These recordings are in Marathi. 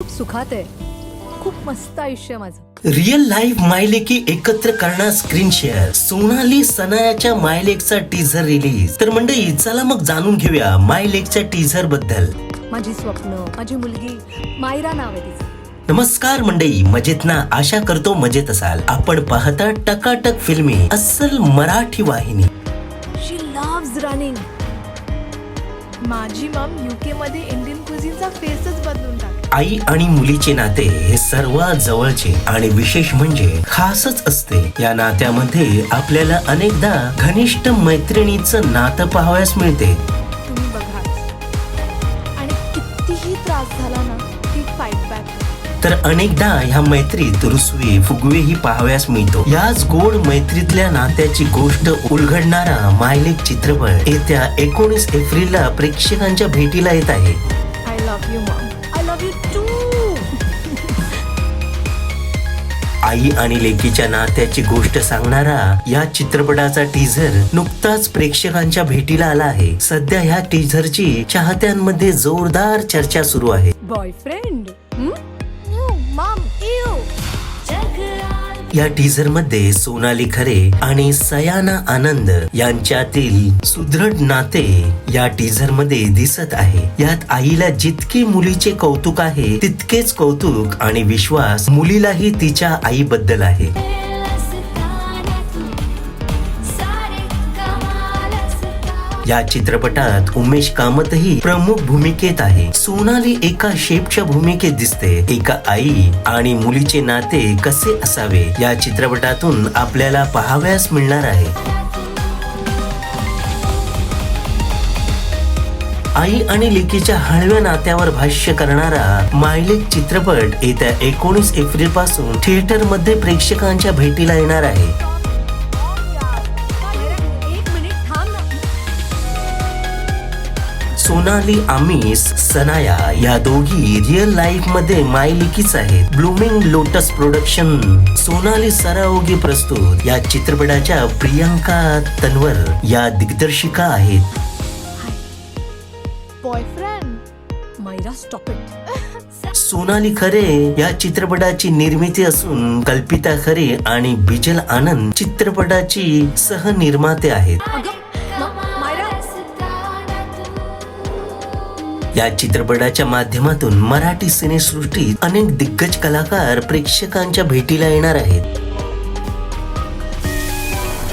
खूप सुखात आहे. खूप मस्त आयुष्य आहे माझं. रिअल लाईफ मायलेकी एकत्र करणार स्क्रीन शेअर सोनाली सनायाच्या मायलेकचा टीझर रिलीज तर मंडळी चला मग जाणून घेऊया मायलेकच्या टीझरबद्दल. माझी स्वप्न माझी मुलगी मायरा नाव आहे तिचं. नमस्कार मंडळी मजेत ना? आशा करतो मजेत असाल. आपण पाहता टकाटक फिल्मी अस्सल मराठी वाहिनी. शी लव्ज रनिंग माझी मम युके मध्ये इंडियन कुझिनचा फेसच बदलून टाकला आई आणि मुलीचे नाते हे सर्वात जवळचे आणि विशेष म्हणजे खासच असते. या नात्यामध्ये आपल्याला अनेकदा घनिष्ठ मैत्रिणीचं नातं पाहावयास मिळते. तुम्ही बघाच आणि कितीही त्रास झाला ना ती फाईट बॅक तर अनेकदा ह्या मैत्रीत रुसवे फुगवेही पाहावयास मिळतो. याच गोड मैत्रीतल्या नात्याची गोष्ट उलगडणारा मायलेक चित्रपट येत्या एकोणीस एप्रिलला प्रेक्षकांच्या भेटीला येत आहे. I love you mom love you too आई आणि लेकीच्या नात्याची गोष्ट सांगणारा या चित्रपटाचा टीझर नुकताच प्रेक्षकांच्या भेटीला आला आहे. सध्या ह्या टीझरची चाहत्यांमध्ये जोरदार चर्चा सुरू आहे. बॉयफ्रेंड या टीझरमध्ये सोनाली खरे आणि सयाना आनंद यांच्यातील सुदृढ नाते या टीझरमध्ये दिसत आहे. यात आईला जितके मुलीचे कौतुक आहे तितकेच कौतुक आणि विश्वास मुलीलाही तिच्या आईबद्दल आहे. या चित्रपटात उमेश कामतही प्रमुख भूमिकेत आहे. सोनाली एका शेपच्या भूमिकेत दिसते. एका आई आणि मुलीचे नाते कसे असावे या चित्रपटातून आपल्याला पाहावयास मिळणार आहे. आई आणि लेकीच्या हळव्या नात्यावर भाष्य करणारा मायलेक चित्रपट येत्या एकोणीस एप्रिलपासून थिएटरमध्ये प्रेक्षकांच्या भेटीला येणार आहे. सोनाली आमिस सनाया या दोघी रिअल लाईफमध्ये मायलिकीच आहेत. Blooming Lotus production Sonali Saraogi प्रस्तुत. या चित्रपटाच्या प्रियांका तन्वर या दिग्दर्शिका आहेत. Boyfriend Myra stop it Sonali Khare या चित्रपटाची निर्मिती असून कल्पिता खरे आणि बिजल आनंद चित्रपटाची सहनिर्माते आहेत. या चित्रपटाच्या माध्यमातून मराठी सिनेसृष्टीत अनेक दिग्गज कलाकार प्रेक्षकांच्या भेटीला येणार आहेत.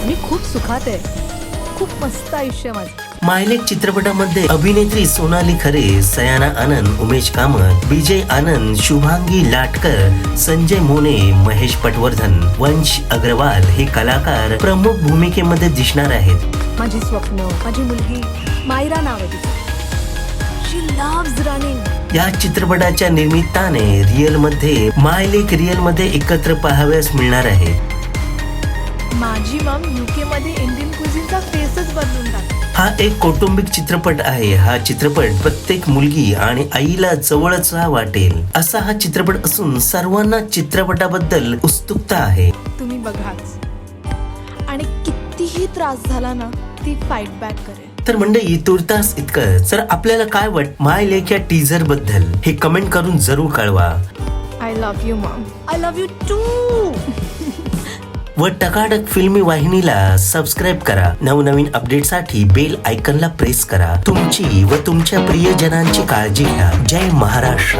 मी खूप सुखात आहे. खूप मस्त आयुष्य माझं. मायलेक चित्रपटामध्ये अभिनेत्री सोनाली खरे सयाना आनंद उमेश कामत विजय आनंद शुभांगी लाटकर संजय मोने महेश पटवर्धन वंश अग्रवाल हे कलाकार प्रमुख भूमिकेमध्ये दिसणार आहेत. माझी स्वप्न माझी मुलगी मायरा नाव आहे तिचं. या चित्रपटाच्या निमित्ताने रिअलमध्ये मायलेक रिअलमध्ये एकत्र पाहाव्यास मिळणार आहे. माझी मम युके मध्ये इंडियन कुझिनचा फेसच बदलून टाकला हा एक कौटुंबिक चित्रपट आहे. हा चित्रपट प्रत्येक मुलगी आणि आईला जवळचा वाटेल. असा हा चित्रपट असून सर्वांना चित्रपटाबद्दल उत्सुकता आहे. तुम्ही बघाच. आणि कितीही त्रास झाला ना ती फाईट बॅक करेल. तर मंडळी तुर्तास इतकं. तर आपल्याला काय वाट माय लेक या टीझरबद्दल? हे कमेंट करून जरूर कळवा. I love you mom I love you too व टकाटक फिल्मी वाहिनीला सबस्क्राईब करा. नवनवीन अपडेटसाठी बेल आयकनला प्रेस करा. तुमची व तुमच्या प्रियजनांची काळजी घ्या. जय महाराष्ट्र.